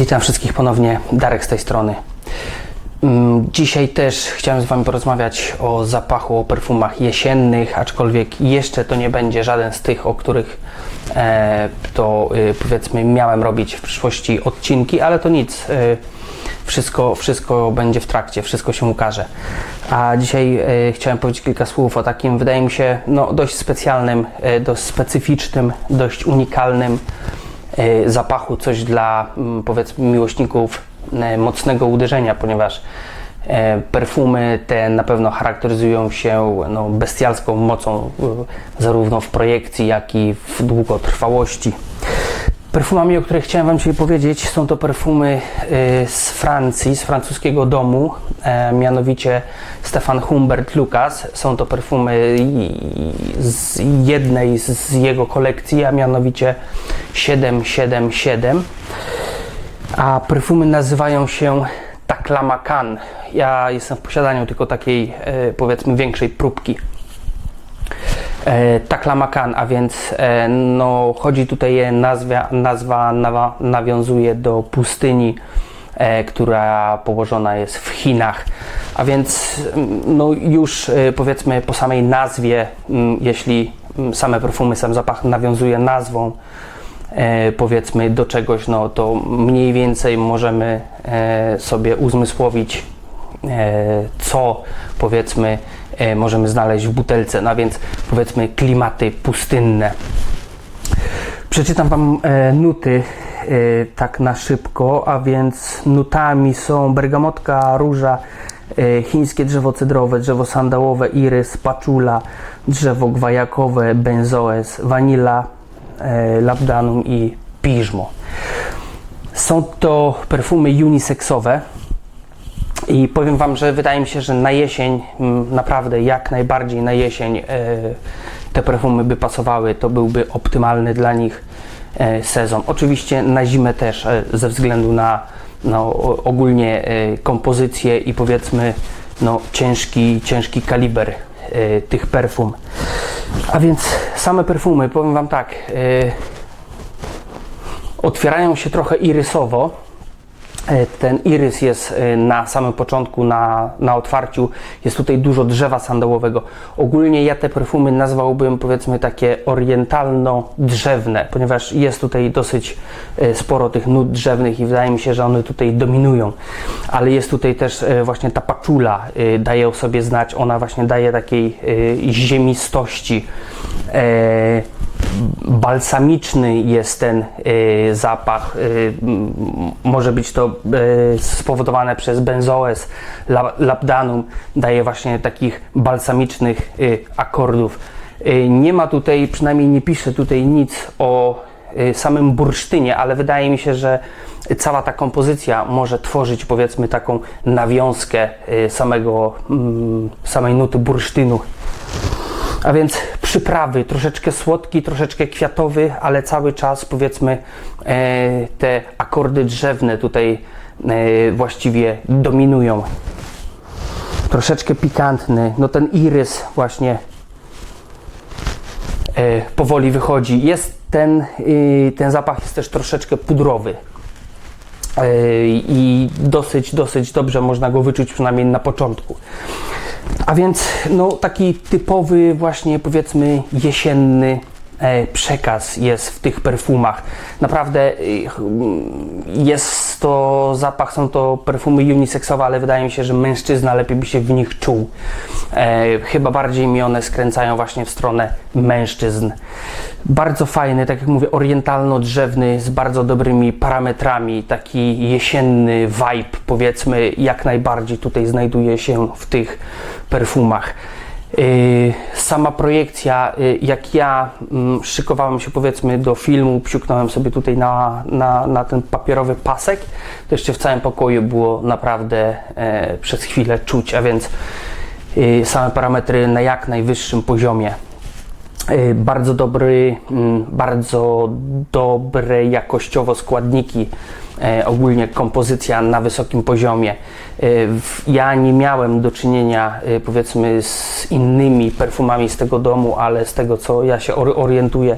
Witam wszystkich ponownie, Darek z tej strony. Mm, Dzisiaj też chciałem z Wami porozmawiać o zapachu, o perfumach jesiennych, aczkolwiek jeszcze to nie będzie żaden z tych, o których e, to e, powiedzmy miałem robić w przyszłości odcinki, ale to nic. E, wszystko, wszystko będzie w trakcie, wszystko się ukaże. A dzisiaj e, chciałem powiedzieć kilka słów o takim, wydaje mi się, no, dość specjalnym, e, dość specyficznym, dość unikalnym zapachu, coś dla mm, powiedzmy miłośników e, mocnego uderzenia, ponieważ e, perfumy te na pewno charakteryzują się no, bestialską mocą, zarówno w projekcji, jak i w długotrwałości. Perfumami, o których chciałem Wam dzisiaj powiedzieć, są to perfumy e, z Francji, z francuskiego domu, e, mianowicie Stefan Humbert Lucas. Są to perfumy z jednej z jego kolekcji, a mianowicie 777. A perfumy nazywają się Taklamakan. Ja jestem w posiadaniu tylko takiej, e, powiedzmy, większej próbki. E, Taklamakan, a więc e, no, chodzi tutaj nazwa, nazwa nawa, nawiązuje do pustyni, e, która położona jest w Chinach. A więc no, już e, powiedzmy po samej nazwie, jeśli same perfumy, sam zapach nawiązuje nazwą, e, powiedzmy do czegoś, no to mniej więcej możemy e, sobie uzmysłowić, e, co powiedzmy e, możemy znaleźć w butelce, no więc powiedzmy klimaty pustynne. Przeczytam Wam e, nuty e, tak na szybko, a więc nutami są bergamotka, róża, e, chińskie drzewo cedrowe, drzewo sandałowe, irys, paczula, drzewo gwajakowe, benzoes, wanila, e, labdanum i piżmo. Są to perfumy uniseksowe, i powiem Wam, że wydaje mi się, że na jesień, naprawdę jak najbardziej na jesień e, te perfumy by pasowały, to byłby optymalny dla nich e, sezon. Oczywiście na zimę też, e, ze względu na no, ogólnie kompozycję i powiedzmy no, ciężki, ciężki kaliber tych perfum. A więc same perfumy, powiem Wam tak, otwierają się trochę irysowo. E, Ten irys jest e, na samym początku, na, na otwarciu. Jest tutaj dużo drzewa sandałowego. Ogólnie ja te perfumy nazwałbym powiedzmy takie orientalno-drzewne, ponieważ jest tutaj dosyć e, sporo tych nut drzewnych i wydaje mi się, że one tutaj dominują. Ale jest tutaj też właśnie ta paczula, daje o sobie znać. Ona właśnie daje takiej ziemistości. E, balsamiczny jest ten y, zapach. M, może być to y, spowodowane przez benzoes, la, labdanum. Daje właśnie takich balsamicznych akordów. Nie ma tutaj, przynajmniej nie pisze tutaj nic o samym bursztynie, ale wydaje mi się, że cała ta kompozycja może tworzyć powiedzmy taką nawiązkę samego, samej nuty bursztynu. A więc przyprawy, troszeczkę słodki, troszeczkę kwiatowy, ale cały czas powiedzmy e, te akordy drzewne tutaj e, właściwie dominują. Troszeczkę pikantny, no ten irys właśnie e, powoli wychodzi. Jest ten, y, ten zapach jest też troszeczkę pudrowy. I dosyć, dosyć dobrze można go wyczuć przynajmniej na początku. A więc no, taki typowy właśnie powiedzmy jesienny przekaz jest w tych perfumach. Naprawdę mm, jest to zapach, są to perfumy uniseksowe, ale wydaje mi się, że mężczyzna lepiej by się w nich czuł. E, chyba bardziej mi one skręcają właśnie w stronę mężczyzn. Bardzo fajny, tak jak mówię, orientalno-drzewny z bardzo dobrymi parametrami, taki jesienny vibe powiedzmy jak najbardziej tutaj znajduje się w tych perfumach. Yy, Sama projekcja, yy, jak ja mm, szykowałem się powiedzmy do filmu, psiuknąłem sobie tutaj na, na, na ten papierowy pasek, to jeszcze w całym pokoju było naprawdę e, przez chwilę czuć, a więc yy, same parametry na jak najwyższym poziomie. Y, bardzo dobry, mm, bardzo dobre jakościowo składniki e, ogólnie kompozycja na wysokim poziomie. E, Ja nie miałem do czynienia e, powiedzmy z innymi perfumami z tego domu, ale z tego co ja się or- orientuję,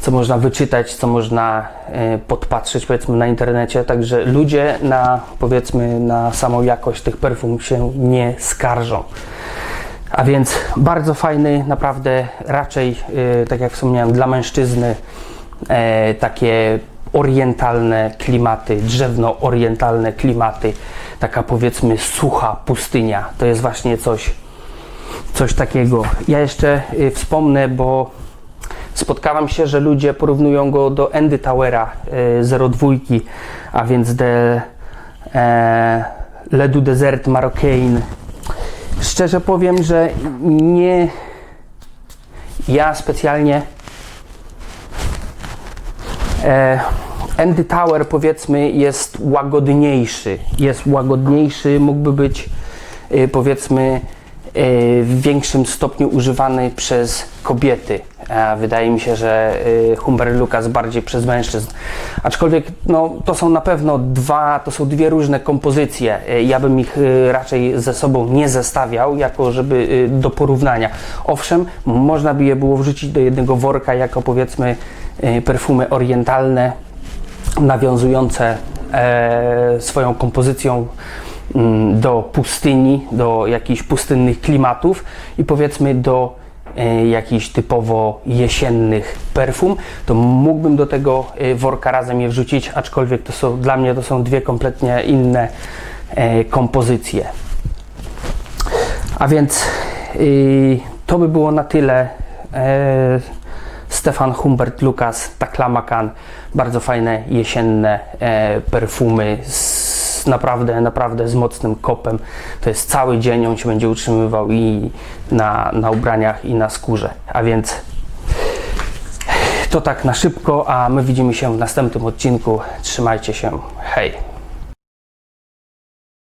co można wyczytać, co można e, podpatrzeć powiedzmy na internecie, także ludzie na powiedzmy na samą jakość tych perfum się nie skarżą. A więc bardzo fajny, naprawdę raczej, e, tak jak wspomniałem, dla mężczyzny e, takie orientalne klimaty, drzewno-orientalne klimaty, taka powiedzmy sucha pustynia. To jest właśnie coś, coś takiego. Ja jeszcze y, wspomnę, bo spotkałem się, że ludzie porównują go do Andy Towera y, 02, a więc de e, Ledu Desert Marocain. Szczerze powiem, że nie ja specjalnie e, Andy Tower powiedzmy jest łagodniejszy. Jest łagodniejszy, mógłby być e, powiedzmy w większym stopniu używany przez kobiety. Wydaje mi się, że e, Humber Lucas bardziej przez mężczyzn. Aczkolwiek no, to są na pewno dwa, to są dwie różne kompozycje. E, Ja bym ich raczej ze sobą nie zestawiał, jako żeby do porównania. Owszem, można by je było wrzucić do jednego worka jako powiedzmy perfumy orientalne, nawiązujące e, swoją kompozycją do pustyni, do jakichś pustynnych klimatów i powiedzmy do e, jakichś typowo jesiennych perfum, to mógłbym do tego e, worka razem je wrzucić, aczkolwiek to są, dla mnie to są dwie kompletnie inne e, kompozycje. A więc y, to by było na tyle. Stefan Humbert Lucas, Taklamakan, bardzo fajne jesienne perfumy z naprawdę, naprawdę z mocnym kopem. To jest cały dzień, on się będzie utrzymywał i na, na ubraniach i na skórze. A więc to tak na szybko, a my widzimy się w następnym odcinku. Trzymajcie się. Hej!